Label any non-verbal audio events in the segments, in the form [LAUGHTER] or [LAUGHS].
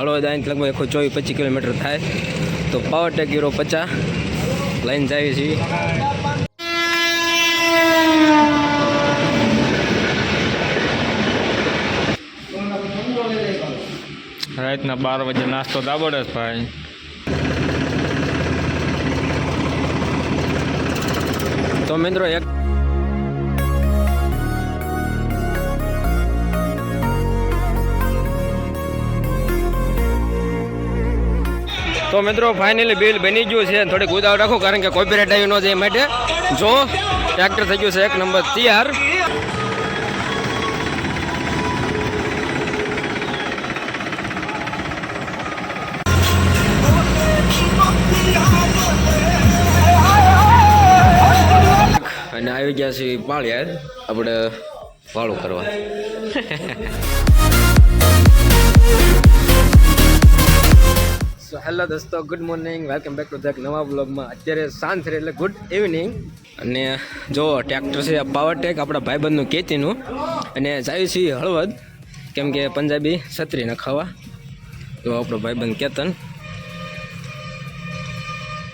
હળવદ અહીંથી લગભગ એકસો ચોવીસ પચીસ કિલોમીટર થાય. તો પાવર ટેક યુરો પચાસ. લાઈન જાય છે રાતના બાર વાગે નાસ્તો દાબડે જ ભાઈ. તો મિત્રો એક તો મિત્રો ફાઇનલી બિલ બની ગયું છે. થોડીક ઉદાવ રાખો, કારણ કે કોપીરાઇટ આવી ન એ માટે. જો ટ્રેક્ટર થઈ ગયું છે, એક નંબર તૈયાર. અને આવી ગયા છે પાળિયાદ આપણે વાળું કરવા. [LAUGHS] હેલો દોસ્તો good morning welcome back to the નવા બ્લોગમાં અત્યારે સાંજ છે એટલે ગુડ ઇવનિંગ અને જો ટ્રેક્ટર છે પાવર ટેક આપણા ભાઈબંધનું કેતીનું અને જાય છે હળવદ. કેમ કે પંજાબી છત્રી નખાવા. તો આપણો ભાઈબંધ કેતન.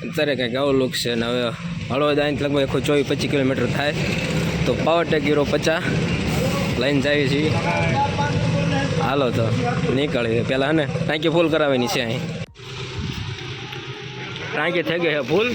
અત્યારે કંઈક આવો લુક છે ને હવે હળવદ આવીને લગભગ એકસો ચોવીસ પચીસ કિલોમીટર થાય. તો પાવર ટેક યુરો પચાસ. લઈને જાય છે હાલો તો નીકળીએ પહેલાં ને, ટાંકી ફૂલ કરાવવાની છે અહીં. ટાંકી થઈ ગઈ છે ફૂલ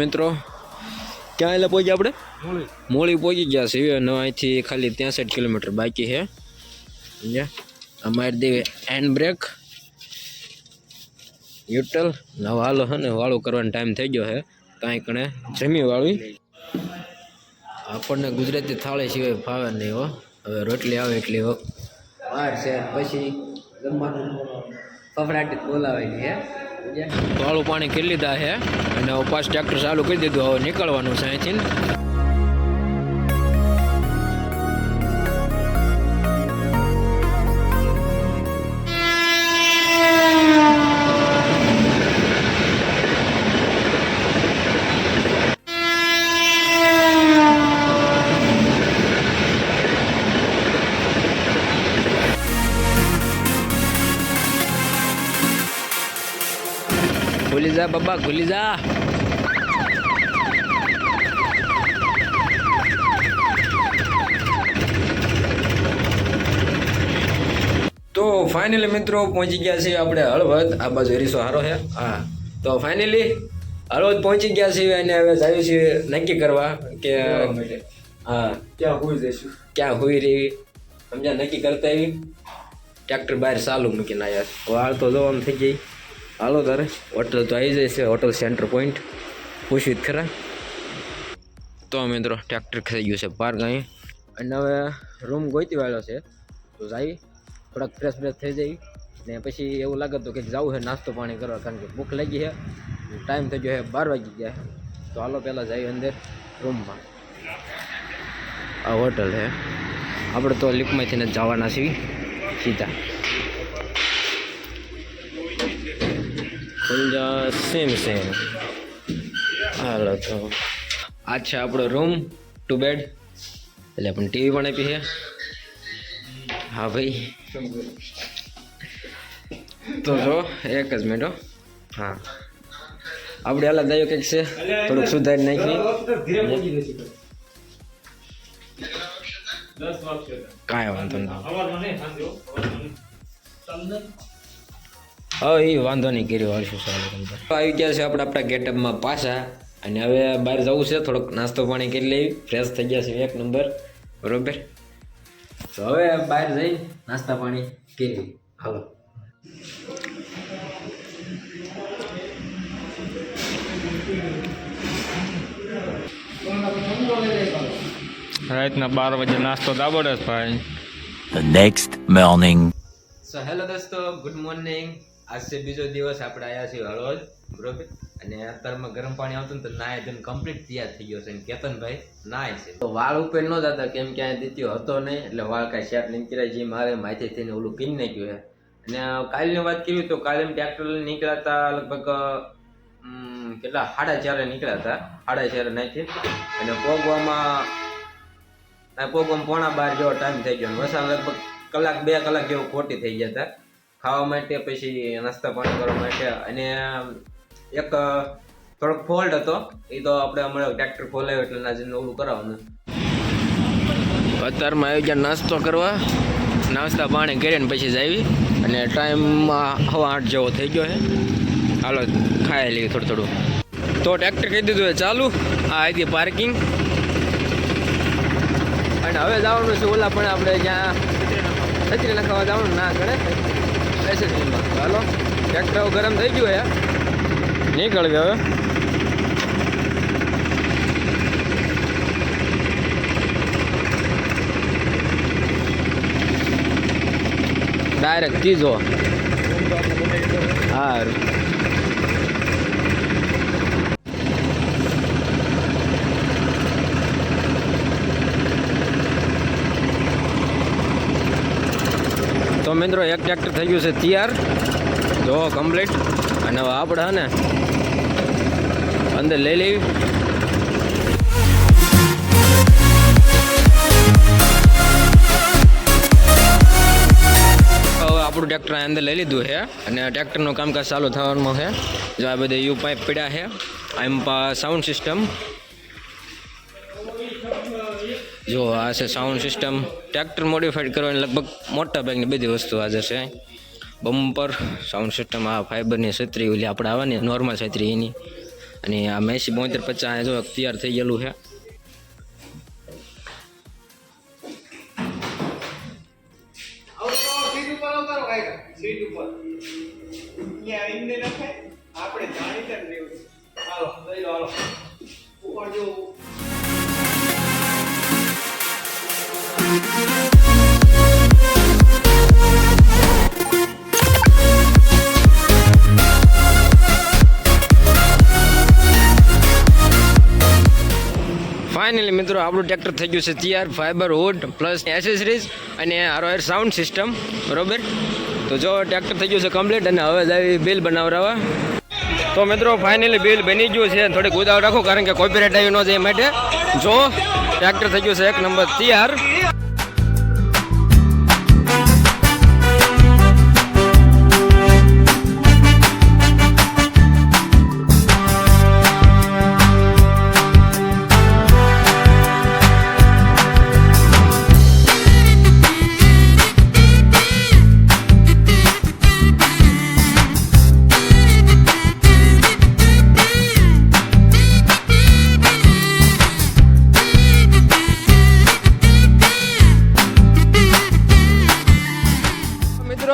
મિત્રો. ક્યાં એટલે પહોંચ્યા આપણે? મોડી. પહોંચી ગયા છે અને અહીંથી ખાલી ત્યાંસઠ કિલોમીટર બાકી છે. સમજ્યા? અમારી દેવી હેન્ડ બ્રેક યુટલ ને હવે હાલો છે ને વાળું કરવાનો ટાઈમ થઈ ગયો છે. કાંઈ કણે જમી વાળવી આપણને ગુજરાતી થાળી સિવાય ફાવે નહીં હો. હવે રોટલી આવે એટલી હો. વાર છે પછી જમવાનું ફફડાટી બોલાવે છે. વાળું પાણી કરી લીધા છે. અને હવે ટ્રેક્ટર ચાલુ કરી દીધું. હવે નીકળવાનું છે અહીંથી. ખુલી જા બાબા ખુલી જા. તો ફાઇનલી મિત્રો પહોંચી ગયા છીએ આપણે હળવદ. આ બાજુ એરીસો હારો છે હા. તો ફાઇનલી હળવદ પહોંચી ગયા છીએ અને હવે જઈએ છીએ નક્કી કરવા કે હા. ક્યાં હોઈ જઈશું? ક્યાં હોઈ રહી? સમજ્યા? નક્કી કરતા એવી ટ્રેક્ટર બહાર ચાલુ મૂકીને આવ્યા વાળ તો જોવાનું થઈ ગઈ. હાલો તારે. હોટલ તો આવી જાય છે હોટલ સેન્ટર પોઈન્ટ પૂછ્યું ખરા. તો મિત્રો ટ્રેક્ટર થઈ ગયું છે પાર્ક અહીં અને હવે રૂમ ગોતી વાળો છે. તો જાય, થોડાક ફ્રેશ ફ્રેશ થઈ જાય. ને પછી એવું લાગે તો કંઈક જવું છે નાસ્તો પાણી કરવા, કારણ કે ભૂખ લાગી છે ટાઈમ થઈ ગયો છે બાર વાગી ગયા તો હાલો પહેલાં જાય અંદર રૂમમાં આ હોટલ છે આપણે તો લિફ્ટમાંથી જ જવાના છીએ, સીધા. ખુલજા સેમ સેમ હાલો તો. આ છે આપણો રૂમ ટુ બેડ એટલે પણ ટીવી પણ આપી છે. હા ભાઈ. તો જો, એક જ મિનિટ હા. આપણે હાલ દાયો કંઈક છે, થોડુંક સુધારી નાખી. કાંઈ વાંધો નહીં હા એ વાંધો નહીં કર્યો હરશું સારું આવી ગયા છે આપણે આપણા ગેટઅપમાં પાછા. અને હવે બહાર જવું છે થોડોક નાસ્તો પાણી કરી લેવી. ફ્રેશ થઈ ગયા છે એક નંબર. બરોબર? તો હવે બહાર જઈ નાસ્તા પાણી કરી હાલો. રાતના બાર વાગે નાસ્તો દાબડ જ ભાઈ. નેક્સ્ટ મોર્નિંગ સો હેલો દોસ્તો ગુડ મોર્નિંગ આજ છે બીજો દિવસ આપણે આવ્યા છીએ હળવદ, બરોબર? અને અત્યારમાં ગરમ પાણી આવતું ને તો નાય ધન કમ્પ્લીટ તૈયાર થઈ ગયો છે. અને કેતનભાઈ નાય છે. તો વાળ ઉપર ન જતા કેમ કે અહીંયા દીત્યો હતો નહીં, એટલે વાળ કાંઈ શેટ નીકળ્યા જે મારે માથે થઈને ઓલું પીન નાખ્યું અને કાલની વાત કરી તો કાલે ટ્રેક્ટર નીકળ્યા હતા લગભગ કેટલા, સાડા ચારે નીકળ્યા હતા. સાડા ચારે નાખી. અને પોગવામાં પોગવામાં પોણા બાર જેવો ટાઈમ થઈ ગયો. અને વસાણ લગભગ કલાક, બે કલાક જેવું ખોટી થઈ ગયા હતા. ખાવા માટે, પછી નાસ્તા પાણી કરવા માટે. અને એક થોડોક ફોલ્ટ હતો. એ તો આપણે હમણાં ટ્રેક્ટર ખોલાવ્યો એટલે ના જઈને ઓલું કરાવવાનું. અત્યારમાં આવી ગયા નાસ્તો કરવા. નાસ્તા પાણી કરીને પછી જ આવી. અને ટાઈમમાં હવા આઠ જેવો થઈ ગયો છે. હાલો, ખાઈ લઈએ થોડું થોડું. તો ટ્રેક્ટર કહી દીધું ચાલુ. આ હતી પાર્કિંગ અને હવે જવાનું છે ઓલા પણ આપણે જ્યાં છત્રી નાખવા જવાનું, ના ગણે એસએસડીમાં હાલો ટ્રેક્ટર ગરમ થઈ ગયું હે નીકળ ગયો હવે. ડાયરેક્ટ ત્રીજો હારું. તો મિત્રો, એક ટ્રેક્ટર થઈ ગયું છે તૈયાર. જો કમ્પ્લીટ અને હવે આપણે ને અંદર લઈ લેવી. આપણું ટ્રેક્ટર અંદર લઈ લીધું છે. અને ટ્રેક્ટરનું કામકાજ ચાલુ થવાનું છે. જો આ બધા યુ પાઇપ પીડ્યા છે. એમ સાઉન્ડ સિસ્ટમ જો, આ છે સાઉન્ડ સિસ્ટમ ટ્રેક્ટર મોડિફાઈડ કરવાની લગભગ મોટા ભાગની બધી વસ્તુ હાજર છે. બમ્પર સાઉન્ડ સિસ્ટમ આ ફાઈબરની છત્રી ઓલી આપણે આવવાની નોર્મલ છત્રી એની. અને આ મેસી બોતેર પચાસ જો તૈયાર થઈ ગયેલું છે. ફાઇનલી મિત્રો, આપણું ટ્રેક્ટર થઈ ગયું છે તૈયાર ફાઈબર વુડ પ્લસ એસેસરીઝ અને આરોએર સાઉન્ડ સિસ્ટમ બરોબર? તો જો ટ્રેક્ટર થઈ ગયું છે કમ્પ્લીટ અને હવે આવી બિલ બનાવરાવા તો મિત્રો ફાઇનલી બિલ બની ગયું છે. થોડીક ઉદાવ રાખો, કારણ કે કોપીરાઇટ આવી ન જાય માટે. જો ટ્રેક્ટર થઈ ગયું છે એક નંબર તૈયાર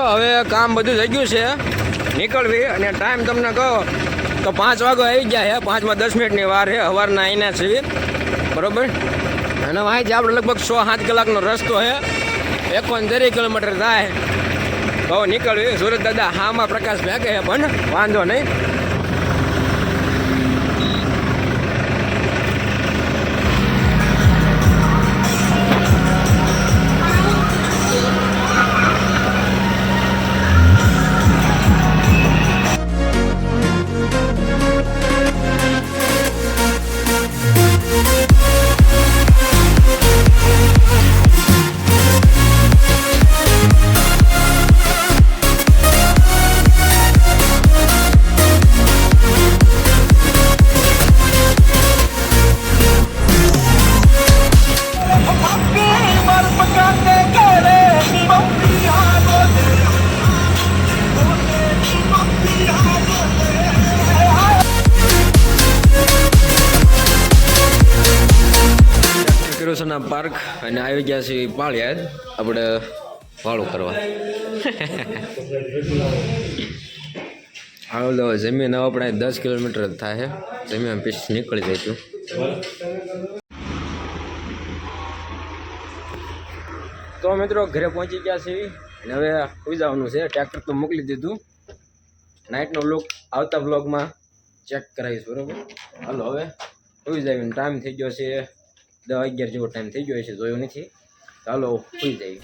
હવે કામ બધું થઈ ગયું છે. નીકળવી અને ટાઈમ તમને કહો, તો પાંચ વાગે આવી ગયા છે પાંચમાં દસ મિનિટની વાર છે સવારના અહીંના છીએ બરાબર? અને અહીંથી આપણે લગભગ સો સાત કલાકનો રસ્તો છે એકોતેર કિલોમીટર થાય. તો નીકળવી. સુરત દાદા, હામાં પ્રકાશ ફેંકે પણ વાંધો નહીં. પાર્ક અને આવી ગયા છીએ પાળિયાદ આપણે ભાડું કરવા. હાલ, તો જમીન આપણે દસ કિલોમીટર જ થાય જમીન પીસ નીકળી જઈશું તો મિત્રો, ઘરે પહોંચી ગયા છીએ અને હવે સુઈ જવાનું છે. ટ્રેક્ટર તો મોકલી દીધું. નાઇટનો બ્લોગ આવતા બ્લોગમાં ચેક કરાવીશ, બરાબર? હાલો, હવે સુઈ જઈને ટાઈમ થઈ ગયો છે. દવા અગિયાર જેવો ટાઈમ થઈ ગયો છે જોયો નથી. ચાલો ખુલી જઈએ.